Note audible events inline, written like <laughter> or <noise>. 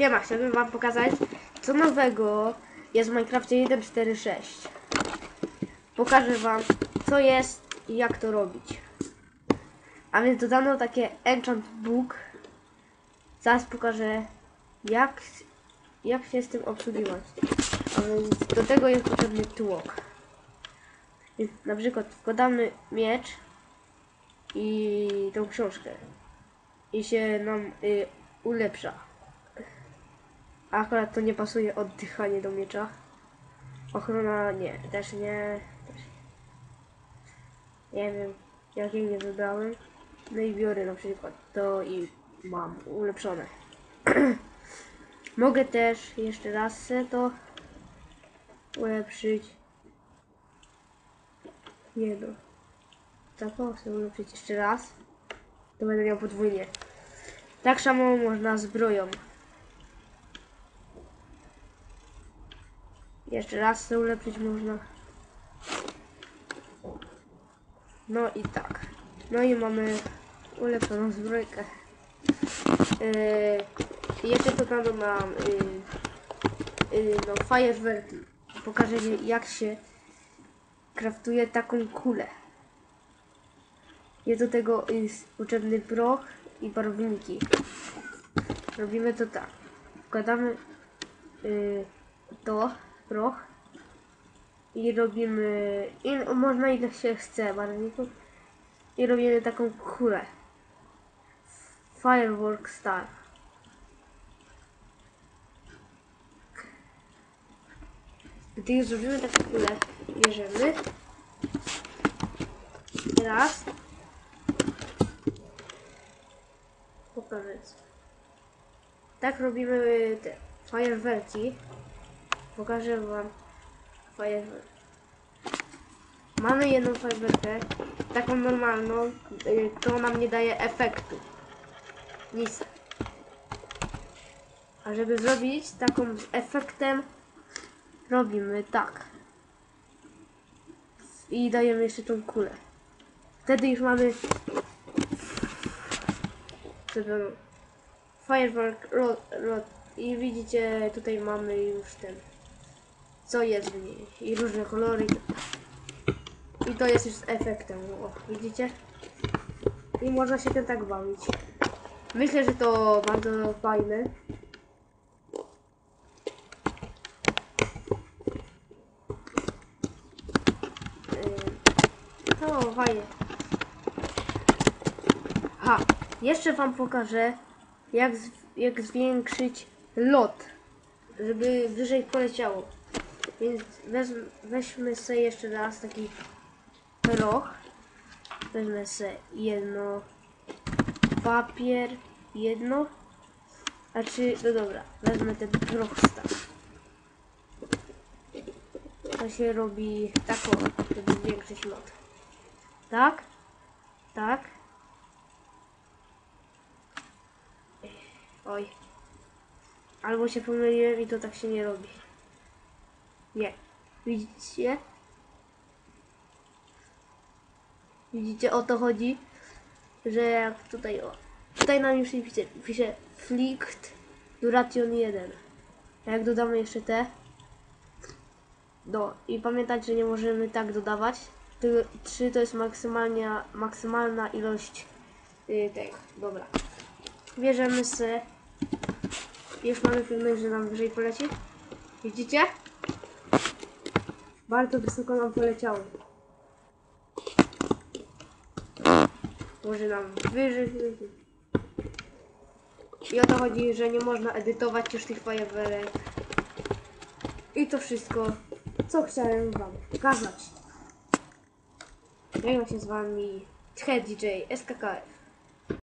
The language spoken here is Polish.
Siema, chciałbym wam pokazać, co nowego jest w Minecrafcie 1.4.6. Pokażę wam, co jest i jak to robić. A więc dodano takie Enchant Book. Zaraz pokażę, jak, jak się z tym obsługiwać. A więc do tego jest potrzebny tłok. Więc na przykład wkładamy miecz i tą książkę. I się nam y, ulepsza. Akurat to nie pasuje oddychanie do miecza. Ochrona nie, też nie. Też nie. wiem, jakiej nie wybrałem. No i biorę na przykład to i mam ulepszone. <clears throat> Mogę też jeszcze raz se to ulepszyć. Nie no. Tak o, chcę ulepszyć jeszcze raz. To będę miał podwójnie. Tak samo można zbroją. Jeszcze raz to ulepszyć można. No i tak. No i mamy ulepszoną zbrojkę. Yy, jeszcze to tam mam yy, yy, no, fajerwerki. Pokażę jak się kraftuje taką kulę. Jest do tego jest potrzebny proch i barwniki. Robimy to tak. Wkładamy yy, to, proch i robimy, il, można ile się chce barwników i robimy taką kulę. Firework Star. Gdy już zrobimy taką kulę, bierzemy raz pokażę. Tak robimy te fajerwerki. Pokażę wam fajerwerk. Mamy jedną fajerwerkę, taką normalną, y, to nam nie daje efektu. Nic. A żeby zrobić taką z efektem, robimy tak. I dajemy jeszcze tą kulę. Wtedy już mamy Firework rod, rod. I widzicie, tutaj mamy już ten, co jest w niej. I różne kolory. I to jest już z efektem. O, widzicie? I można się tym tak bawić. Myślę, że to bardzo fajne. Yy, To fajnie. Ha, jeszcze wam pokażę, jak, jak zwiększyć lot, żeby wyżej poleciało. Więc wez, weźmy sobie jeszcze raz taki proch. Wezmę sobie jedno papier, jedno. A czy, no dobra, wezmę ten proch staw. To się robi taką, żeby zwiększyć lot. Tak, tak. Oj. Albo się pomyliłem i to tak się nie robi. Nie. Widzicie? Widzicie, o to chodzi, że jak tutaj, o, tutaj nam już pisze, pisze flicht duration 1. A jak dodamy jeszcze te, no i pamiętać, że nie możemy tak dodawać. 3 to jest maksymalnia, maksymalna ilość yy, tego. Dobra. Bierzemy se. Już mamy pewność, że nam wyżej poleci. Widzicie? Bardzo wysoko nam poleciało. Może nam wyżej. I o to chodzi, że nie można edytować już tych fajerwerek. I to wszystko, co chciałem wam pokazać. Żegnam się z wami Tche DJ SKKF.